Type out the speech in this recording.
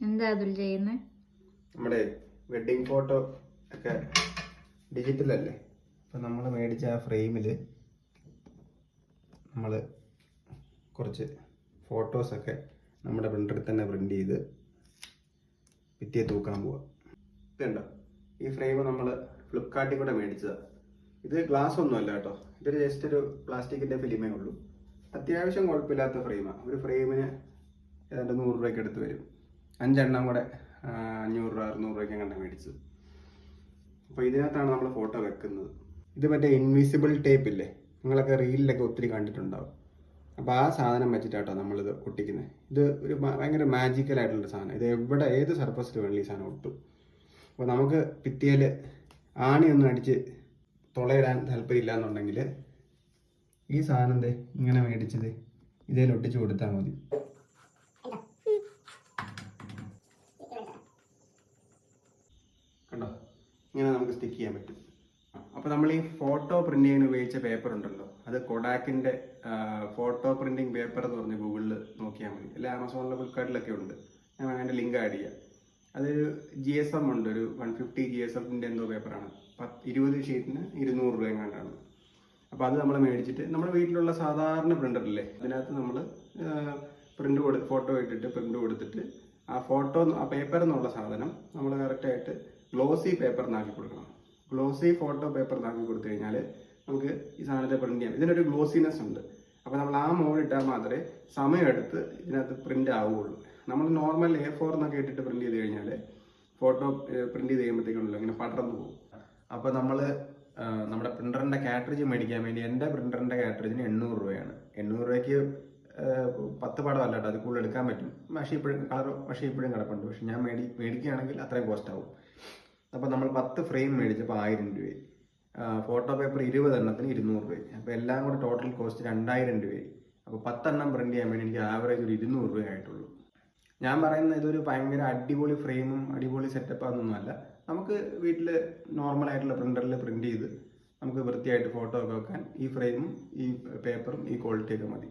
എന്താ അതിൽ ചെയ്യുന്നത് നമ്മുടെ വെഡിങ് ഫോട്ടോ ഒക്കെ ഡിജിറ്റൽ അല്ലേ? അപ്പം നമ്മൾ മേടിച്ച ആ ഫ്രെയിമിൽ നമ്മൾ കുറച്ച് ഫോട്ടോസൊക്കെ നമ്മുടെ പ്രിന്ററിൽ തന്നെ പ്രിന്റ് ചെയ്ത് ഭിത്തിയെ തൂക്കണം പോവാം. ഇതുണ്ടോ ഈ ഫ്രെയിം നമ്മൾ ഫ്ലിപ്കാർട്ടിൽ കൂടെ മേടിച്ചതാണ് ഇത് ഗ്ലാസ് ഒന്നുമല്ല കേട്ടോ. ഇതൊരു ജസ്റ്റ് ഒരു പ്ലാസ്റ്റിക്കിന്റെ ഫിലിമേ ഉള്ളൂ. അത്യാവശ്യം കുഴപ്പമില്ലാത്ത ഫ്രെയിമാണ് ഒരു ഫ്രെയിമിന് ഏതാണ്ട് നൂറ് രൂപയ്ക്ക് എടുത്ത് വരും. അഞ്ചെണ്ണം കൂടെ അഞ്ഞൂറ് രൂപ അറുന്നൂറ് രൂപയ്ക്ക് അങ്ങനെ മേടിച്ചത് അപ്പോൾ ഇതിനകത്താണ് നമ്മൾ ഫോട്ടോ വെക്കുന്നത്. ഇത് മറ്റേ ഇൻവിസിബിൾ ടേപ്പ് ഇല്ലേ? നിങ്ങളൊക്കെ റീലിലൊക്കെ ഒത്തിരി കണ്ടിട്ടുണ്ടാവും. അപ്പോൾ ആ സാധനം വെച്ചിട്ടാട്ടോ നമ്മളിത് ഒട്ടിക്കുന്നത് ഇത് ഒരു ഭയങ്കര മാജിക്കൽ ആയിട്ടുള്ള സാധനം. ഇത് എവിടെ ഏത് സർഫസിൽ വേണമെങ്കിലും ഈ സാധനം ഒട്ടും. അപ്പോൾ നമുക്ക് ഭിത്തിയിൽ ആണിയൊന്നും അടിച്ച് തുളയിടാൻ താല്പര്യമില്ല എന്നുണ്ടെങ്കിൽ ഈ സാധനം ഇങ്ങനെ മേടിച്ചത് ഇതിൽ ഒട്ടിച്ച് കൊടുത്താൽ മതി. ഇങ്ങനെ നമുക്ക് സ്റ്റിക്ക് ചെയ്യാൻ പറ്റും. അപ്പോൾ നമ്മൾ ഈ ഫോട്ടോ പ്രിന്റ് ചെയ്യാൻ ഉപയോഗിച്ച പേപ്പർ ഉണ്ടല്ലോ. അത് കൊഡാക്കിന്റെ ഫോട്ടോ പ്രിന്റിംഗ് പേപ്പർ എന്ന് പറഞ്ഞ് ഗൂഗിളിൽ നോക്കിയാൽ മതി. അല്ലെ ആമസോണിലെ ഫ്ലിപ്കാർട്ടിലൊക്കെ ഉണ്ട്. ഞാൻ അതിന്റെ ലിങ്ക് ആഡ് ചെയ്യാം. അതൊരു ജി എസ് എം ഉണ്ട്. ഒരു വൺ ഫിഫ്റ്റി ജി എസ് എഫിന്റെ എന്തോ പേപ്പറാണ് പത്ത് ഇരുപത് ഷീറ്റിന് ഇരുന്നൂറ് രൂപ എങ്ങാണ്ടാണ്. അപ്പോൾ അത് നമ്മൾ മേടിച്ചിട്ട് നമ്മുടെ വീട്ടിലുള്ള സാധാരണ പ്രിന്ററില്ലേ അതിനകത്ത് നമ്മൾ പ്രിന്റ് കൊടു ഫോട്ടോ ഇട്ടിട്ട് പ്രിന്റ് കൊടുത്തിട്ട് ആ ഫോട്ടോ ആ പേപ്പർ എന്നുള്ള സാധനം നമ്മൾ കറക്റ്റായിട്ട് ഗ്ലോസി പേപ്പറിനാക്കി കൊടുക്കണം. ഗ്ലോസി ഫോട്ടോ പേപ്പറിനാക്കി കൊടുത്തു കഴിഞ്ഞാൽ നമുക്ക് ഈ സാധനത്തെ പ്രിന്റ് ചെയ്യാം. ഇതിനൊരു ഗ്ലോസിനെസ് ഉണ്ട്. അപ്പോൾ നമ്മൾ ആ മോഡ് ഇട്ടാൽ മാത്രമേ സമയമെടുത്ത് ഇതിനകത്ത് പ്രിന്റ് ആവുകയുള്ളൂ. നമ്മൾ നോർമൽ എ ഫോർ എന്നൊക്കെ ഇട്ടിട്ട് പ്രിന്റ് ചെയ്ത് കഴിഞ്ഞാൽ ഫോട്ടോ പ്രിന്റ് ചെയ്ത് കഴിയുമ്പോഴത്തേക്കുണ്ടല്ലോ ഇങ്ങനെ പടർന്നു പോകും. അപ്പോൾ നമ്മൾ നമ്മുടെ പ്രിന്ററിന്റെ കാട്രിഡ്ജ് മേടിക്കാൻ വേണ്ടി എന്റെ പ്രിന്ററിന്റെ കാറ്ററേജിന് എണ്ണൂറ് രൂപയാണ്. എണ്ണൂറ് രൂപയ്ക്ക് പത്ത് പടം അല്ലാട്ടോ അത് കൂടുതൽ എടുക്കാൻ പറ്റും. പക്ഷേ ഇപ്പോഴും കളർ പക്ഷേ ഇപ്പോഴും കിടപ്പുണ്ട്. പക്ഷെ ഞാൻ മേടി മേടിക്കുകയാണെങ്കിൽ അത്രയും കോസ്റ്റ് ആവും. അപ്പോൾ നമ്മൾ പത്ത് ഫ്രെയിം മേടിച്ചപ്പോൾ ആയിരം രൂപയായി. ഫോട്ടോ പേപ്പർ ഇരുപത് എണ്ണത്തിന് ഇരുന്നൂറ് രൂപയായി. അപ്പോൾ എല്ലാം കൂടെ ടോട്ടൽ കോസ്റ്റ് രണ്ടായിരം രൂപയായി. അപ്പോൾ പത്തെണ്ണം പ്രിന്റ് ചെയ്യാൻ വേണ്ടി എനിക്ക് ആവറേജ് ഒരു ഇരുന്നൂറ് രൂപ ആയിട്ടുള്ളൂ. ഞാൻ പറയുന്ന ഇതൊരു ഭയങ്കര അടിപൊളി ഫ്രെയിമും അടിപൊളി സെറ്റപ്പാണെന്നൊന്നുമല്ല നമുക്ക് വീട്ടിൽ നോർമൽ ആയിട്ടുള്ള പ്രിന്ററിൽ പ്രിന്റ് ചെയ്ത് നമുക്ക് വൃത്തിയായിട്ട് ഫോട്ടോ ഒക്കെ വെക്കാൻ ഈ ഫ്രെയിമും ഈ പേപ്പറും ഈ ക്വാളിറ്റിയൊക്കെ മതി.